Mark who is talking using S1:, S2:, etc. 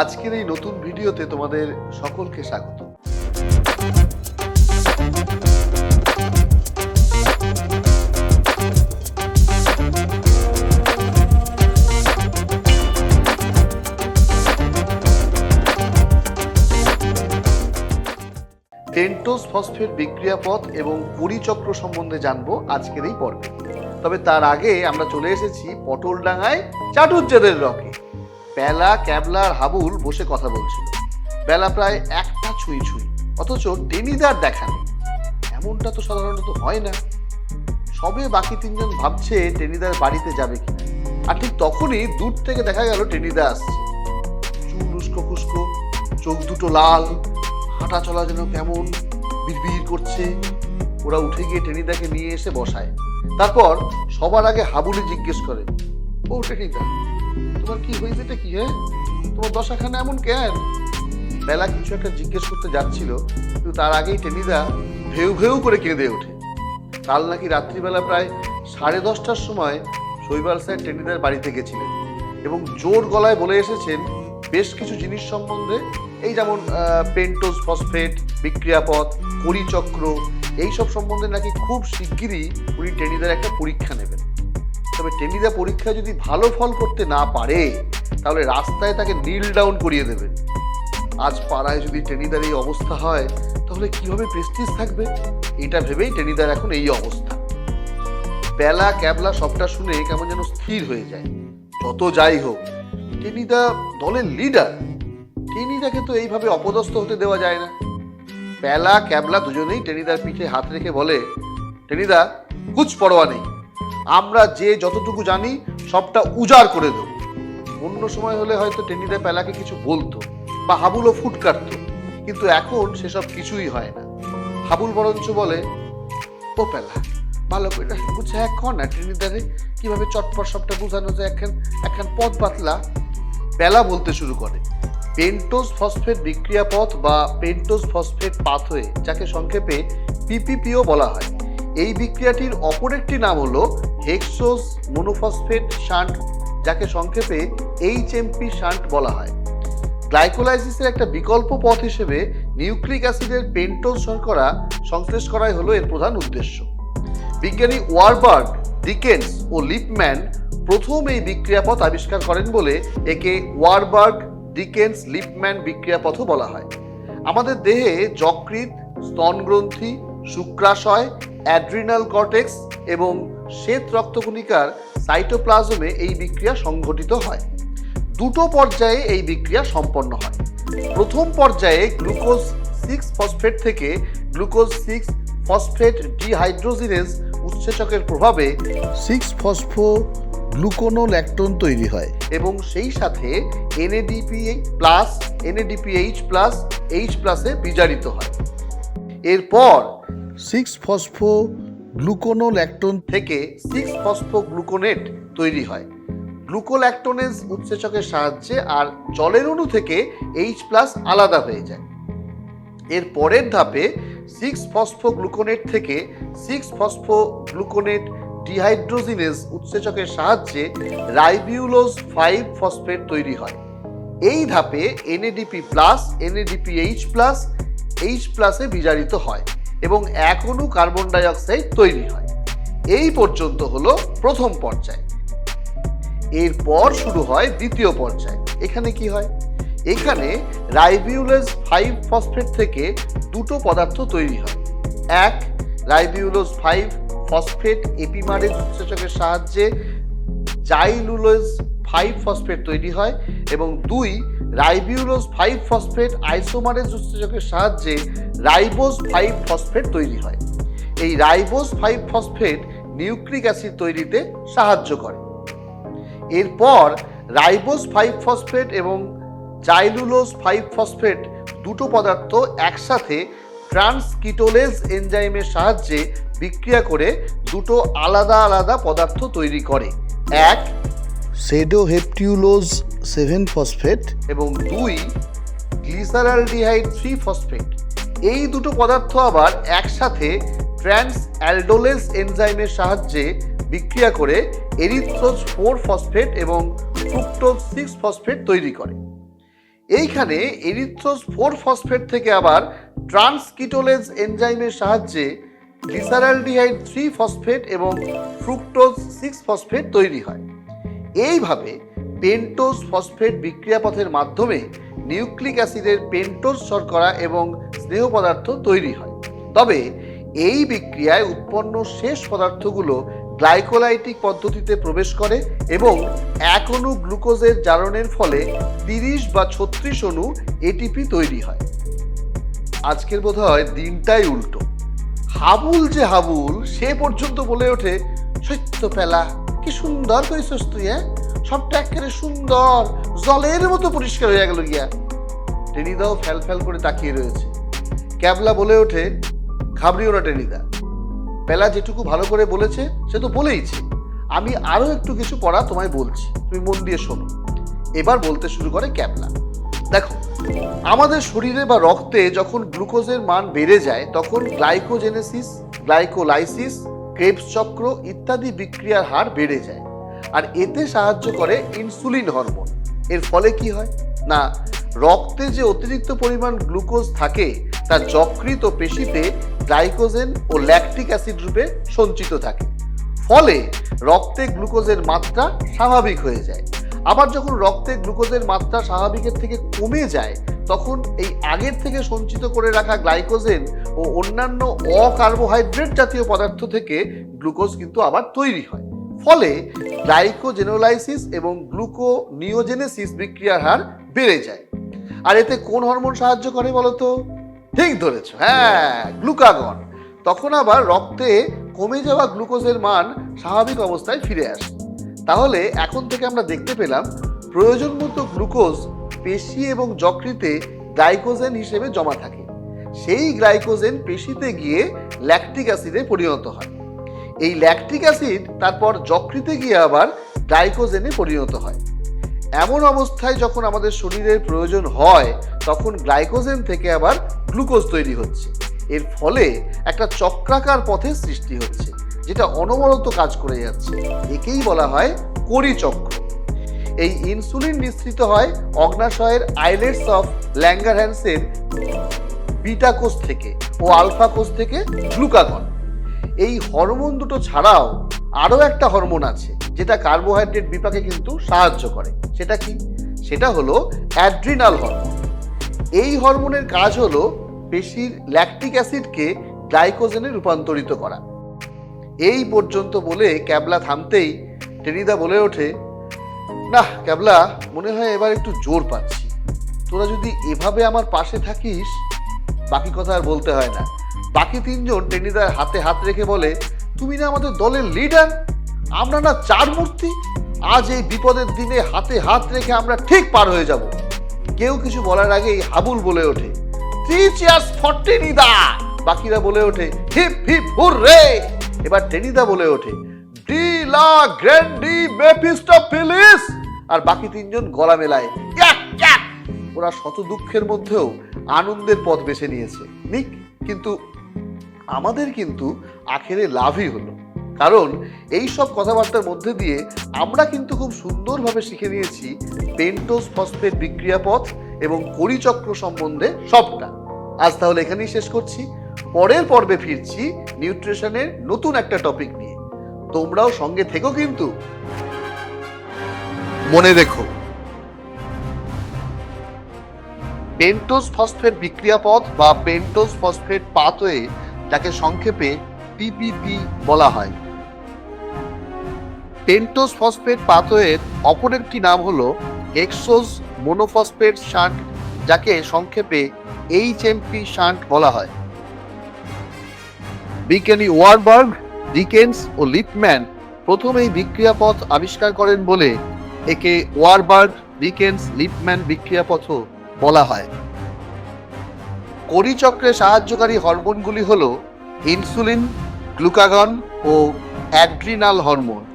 S1: আজকের এই নতুন ভিডিওতে তোমাদের সকলকে স্বাগত। পেন্টোজ ফসফেট বিক্রিয়া পথ এবং পরিচক্র সম্বন্ধে জানব আজকের এই পর্বে। তবে তার আগে আমরা চলে এসেছি পটলডাঙ্গায় চাটুজ্জাদের রকে। বেলা ক্যাবলার হাবুল বসে কথা বলছিল। বেলা প্রায় একটা ছুঁই ছুঁই, অথচ টেনিদার দেখা নেই। এমনটা তো সাধারণত হয় না। সবে বাকি তিনজন ভাবছে টেনিদার বাড়িতে যাবে কিনা। আর ঠিক তখনই দূর থেকে দেখা গেল টেনিদা আসছে। চুল উস্কো খুস্কো, চোখ দুটো লাল, হাঁটা চলা যেন কেমন, বিড়বিড় করছে। ওরা উঠে গিয়ে টেনিদাকে নিয়ে এসে বসায়। তারপর সবার আগে হাবুলি জিজ্ঞেস করে ও টেনিদা তোমার কি হয়েছেটা কি হ্যাঁ? তোমার দশাখানা এমন কেন? বেলা কিছু একটা জিজ্ঞেস করতে যাচ্ছিল কিন্তু তার আগেই টেনিদা ভেউ ভেউ করে কেঁদে ওঠে। কাল নাকি রাত্রিবেলা প্রায় সাড়ে দশটার সময় শৈবাল স্যার টেনিদার বাড়িতে গেছিলেন এবং জোর গলায় বলে এসেছেন বেশ কিছু জিনিস সম্বন্ধে এই যেমন আহ, পেন্টোজ ফসফেট বিক্রিয়াপথ পরিচক্র এইসব সম্বন্ধে নাকি খুব শিগগিরই উনি টেনিদার একটা পরীক্ষা নেবেন। তবে টেনিদা পরীক্ষায় যদি ভালো ফল করতে না পারে, তাহলে রাস্তায় তাকে নীল ডাউন করিয়ে দেবেন আজ পাড়ায় যদি টেনিদার এই অবস্থা হয়, তাহলে কীভাবে প্রেস্টিজ থাকবে? এটা ভেবেই টেনিদার এখন এই অবস্থা। বেলা, ক্যাবলা সবটা শুনে কেমন যেন স্থির হয়ে যায়। যত যাই হোক, টেনিদা দলের লিডার টেনিদাকে তো এইভাবে অপদস্থ হতে দেওয়া যায় না। বেলা ক্যাবলা দুজনেই টেনিদার পিঠে হাত রেখে বলে, টেনিদা কুচ পরোয়া নেই। আমরা যে যতটুকু জানি, সবটা উজাড় করে দেবো। অন্য সময় হলে হয়তো টেনিদা পেলাকে কিছু বলতো বা হাবুলও ফুট কাটতো। কিন্তু এখন সেসব কিছুই হয় না। হাবুল বরঞ্চ বলে, ও পেলা, ভালো করে বুঝে এখন না টেনিদারে কীভাবে চটপট সবটা বোঝানো যায় একখান একখান পথ পাতলা? বেলা বলতে শুরু করে পেন্টোজ ফসফেট বিক্রিয়া পথ বা পেন্টোজ ফসফেট পাথওয়ে, যাকে সংক্ষেপে পিপিপিও বলা হয়। এই বিক্রিয়াটির অপর একটি নাম হলো হেক্সোস মনোফসফেট শান্ট, যাকে সংক্ষেপে এইচএমপি শান্ট বলা হয়। গ্লাইকোলাইসিসের একটা বিকল্প পথ হিসেবে নিউক্লিক অ্যাসিডের পেন্টোজ শর্করা সংশ্লেষ করাই হলো এর প্রধান উদ্দেশ্য। বিজ্ঞানী ওয়ারবার্গ, ডিকেন্স ও লিপম্যান প্রথম এই বিক্রিয়াপথ আবিষ্কার করেন বলে একে ওয়ারবার্গ ডিকেন্স লিপম্যান বিক্রিয়াপথও বলা হয়। আমাদের দেহে যকৃৎ, স্তনগ্রন্থি, শুক্রাশয়, অ্যাড্রিনাল কর্টেক্স এবং শ্বেত রক্তকণিকার সাইটোপ্লাজমে এই বিক্রিয়া সংঘটিত হয়। দুটো পর্যায়ে এই বিক্রিয়া সম্পন্ন হয়। প্রথম পর্যায়ে গ্লুকোজ সিক্স ফসফেট থেকে গ্লুকোজ সিক্স ফসফেট ডিহাইড্রোজিনেজ উৎসেচকের প্রভাবে সিক্স ফসফো গ্লুকোনোল্যাকটোন তৈরি হয়। এবং সেই সাথে NADP plus NADPH plus H প্লাসে বিজারিত হয়। এরপর সিক্স ফসফো গ্লুকোনোল্যাকটোন থেকে সিক্স ফসফো গ্লুকোনেট তৈরি হয়। গ্লুকোল্যাকটোনেজ উৎসেচকের সাহায্যে আর জলের অণু থেকে এইচ প্লাস আলাদা হয়ে যায়। এর পরের ধাপে সিক্স ফসফো গ্লুকোনেট থেকে সিক্স ফসফো গ্লুকোনেট ডিহাইড্রোজিনেজ উৎসেচকের সাহায্যে রাইবিউলোজ ফাইভ ফসফেট তৈরি হয়। এই ধাপে NADP plus, NADP H plus, H প্লাসে বিজারিত হয় এবং অণু কার্বন ডাই অক্সাইড তৈরি হয়। এই পর্যন্ত হলো প্রথম পর্যায়। এরপর শুরু হয় দ্বিতীয় পর্যায়। এখানে কি হয়? এখানে রাইবিউলেজ ফাইভ ফসফেট থেকে দুটো পদার্থ তৈরি হয়। এক, রাইবিউলোজ ফাইভ ফসফেট এপিমারেজ উৎসেচকের সাহায্যে জাইলুলোজ ফাইভ ফসফেট তৈরি হয় এবং দুই রাইবিউলোজ ফাইভ ফসফেট আইসোমারেজ উৎসেচকের সাহায্যে রাইবোজ ফাইভ ফসফেট তৈরি হয়। এই ribose five phosphate nucleic acid তৈরিতে সাহায্য করে। এরপর রাইবোজ ফাইভ ফসফেট এবং জাইলুলোজ ফাইভ ফসফেট দুটো পদার্থ একসাথে ট্রান্সকিটোলেজ এনজাইমের সাহায্যে বিক্রিয়া করে দুটো আলাদা আলাদা পদার্থ তৈরি করে। এক সেডোহেপটিউলোজ সেভেন ফসফেট। এবং দুই গ্লিসারালডিহাইড থ্রি ফসফেট। এই দুটো পদার্থ আবার একসাথে ট্রান্স অ্যালডোলেজ এনজাইমের সাহায্যে বিক্রিয়া করে এরিথ্রোজ ফোর ফসফেট এবং ফ্রুক্টোজ সিক্স ফসফেট তৈরি করে। এইখানে এরিথ্রোজ ফোর ফসফেট থেকে আবার ট্রান্সকিটোলেজ এনজাইমের সাহায্যে গ্লিসারালডিহাইড থ্রি ফসফেট এবং ফ্রুক্টোজ সিক্স ফসফেট তৈরি হয়। এইভাবে পেন্টোজ ফসফেট বিক্রিয়াপথের মাধ্যমে নিউক্লিক অ্যাসিডের পেন্টোজ শর্করা এবং স্নেহ পদার্থ তৈরি হয়। তবে এই বিক্রিয়ায় উৎপন্ন শেষ পদার্থগুলো গ্লাইকোলাইটিক পদ্ধতিতে প্রবেশ করে এবং এক অণু গ্লুকোজের জারণের ফলে তিরিশ বা ছত্রিশ অণু এটিপি তৈরি হয়। আজকের বোধ হয় দিনটাই উল্টো। হাবুল যে হাবুল, সে পর্যন্ত বলে ওঠে, সত্য পেলা, কি সুন্দর করেছিস তুই হ্যাঁ? সবটা একেবারে সুন্দর, জলের মতো পরিষ্কার হয়ে গেল গিয়া। টেনিদাও ফ্যাল ফ্যাল করে তাকিয়ে রয়েছে। ক্যাবলা বলে ওঠে, ঘাবড়িও না টেনিদা। পেলা যেটুকু ভালো করে বলেছে, সে তো বলেইছে। আমি আরও একটু কিছু পড়া তোমায় বলছি, তুমি মন দিয়ে শোনো। এবার বলতে শুরু করে ক্যাবলা। দেখো আমাদের শরীরে বা রক্তে যখন গ্লুকোজের মান বেড়ে যায়, তখন গ্লাইকোজেনেসিস, গ্লাইকোলাইসিস ক্রেবস চক্র ইত্যাদি বিক্রিয়ার হার বেড়ে যায়। আর এতে সাহায্য করে ইনসুলিন হরমোন। এর ফলে কি হয়? না, রক্তে যে অতিরিক্ত পরিমাণ গ্লুকোজ থাকে, তা যকৃত পেশিতে গ্লাইকোজেন ও ল্যাকটিক অ্যাসিড রূপে সঞ্চিত থাকে। ফলে রক্তে গ্লুকোজের মাত্রা স্বাভাবিক হয়ে যায়। আবার যখন রক্তে গ্লুকোজের মাত্রা স্বাভাবিকের থেকে কমে যায়, তখন এই আগের থেকে সঞ্চিত করে রাখা গ্লাইকোজেন ও অন্যান্য অকার্বোহাইড্রেট জাতীয় পদার্থ থেকে গ্লুকোজ কিন্তু আবার তৈরি হয়। ফলে গ্লাইকোজেনোলাইসিস এবং গ্লুকোনিওজেনেসিস বিক্রিয়ার হার বেড়ে যায়। আর এতে কোন হরমোন সাহায্য করে বলতো? ঠিক ধরেছ হ্যাঁ গ্লুকাগন। তখন আবার রক্তে কমে যাওয়া গ্লুকোজের মান স্বাভাবিক অবস্থায় ফিরে আসে। তাহলে এখন থেকে আমরা দেখতে পেলাম প্রয়োজন মতো গ্লুকোজ পেশি এবং যকৃতে গ্লাইকোজেন হিসেবে জমা থাকে। সেই গ্লাইকোজেন পেশিতে গিয়ে ল্যাকটিক অ্যাসিডে পরিণত হয়। এই ল্যাকটিক অ্যাসিড তারপর যকৃতে গিয়ে আবার গ্লাইকোজেনে পরিণত হয়। এমন অবস্থায় যখন আমাদের শরীরের প্রয়োজন হয়, তখন গ্লাইকোজেন থেকে আবার গ্লুকোজ তৈরি হচ্ছে। এর ফলে একটা চক্রাকার পথের সৃষ্টি হচ্ছে। যেটা অনবরত কাজ করে যাচ্ছে। একেই বলা হয় করিচক্র। এই ইনসুলিন নিঃসৃত হয় অগ্নাশয়ের আইলেটস অফ ল্যাঙ্গারহ্যান্সের বিটা কোষ থেকে ও আলফা কোষ থেকে গ্লুকাগন। এই হরমোন দুটো ছাড়াও আরও একটা হরমোন আছে, যেটা কার্বোহাইড্রেট বিপাকে কিন্তু সাহায্য করে। সেটা কি? সেটা হলো অ্যাড্রিনাল হরমোন। এই হরমোনের কাজ হলো পেশির ল্যাকটিক অ্যাসিডকে গ্লাইকোজেনে রূপান্তরিত করা। এই পর্যন্ত বলে ক্যাবলা থামতেই টেনিদা বলে ওঠে না ক্যাবলা, মনে হয় এবার একটু জোর পাচ্ছি। তোরা যদি এভাবে আমার পাশে থাকিস, বাকি কথা আর বলতে হয় না। বাকি তিনজন টেনিদার হাতে হাত রেখে বলে, তুমি না আমাদের দলের লিডার? আমরা না চার মূর্তি? আজ এই বিপদের দিনে হাতে হাত রেখে আমরা ঠিক পার হয়ে যাব। কেউ কিছু বলার আগেই হাবুল বলে ওঠে থ্রি চেয়ার্স ফর টেনিদা! বাকিরা বলে ওঠে, হিপ হিপ, হুররে! এবার টেনিদা বলে ওঠে, ডি লা গ্র্যান্ডি মেফিস্টোফিলিস আর বাকি তিনজন গলা মেলায় ওরা শত দুঃখের মধ্যেও আনন্দের পথ বেছে নিয়েছে। নিক, কিন্তু আমাদের কিন্তু আখেরে লাভই হলো। কারণ এই সব কথাবার্তার মধ্যে দিয়ে আমরা কিন্তু খুব সুন্দরভাবে শিখে নিয়েছি পেন্টোজ ফসফেট বিক্রিয়া পথ এবং করিচক্র সম্বন্ধে সবটা। আজ তাহলে এখানেই শেষ করছি। পরের পর্বে ফিরছি নিউট্রিশনের নতুন একটা টপিক নিয়ে। তোমরাও সঙ্গে থেকো কিন্তু। মনে রেখো। পেন্টোজ ফসফেট বিক্রিয়া পথ বা পেন্টোজ ফসফেট পাথওয়ে যাকে সংক্ষেপে পিপিপি বলা হয়। পেন্টোজ ফসফেট পাথওয়ের অপর একটি নাম হলো? এক্সোজ মোনোফসফেট শান্ট, যাকে সংক্ষেপে এইচএমপি শান্ট বলা হয়। বিজ্ঞানী ওয়ারবার্গ, ডিকেন্স ও লিপম্যান প্রথমেই বিক্রিয়াপথ আবিষ্কার করেন বলে একে ওয়ারবার্গ, ডিকেন্স, লিপম্যান বিক্রিয়াপথও বলা হয়। করিচক্রে সাহায্যকারী হরমোনগুলি হল ইনসুলিন, গ্লুকাগন ও অ্যাড্রিনাল হরমোন।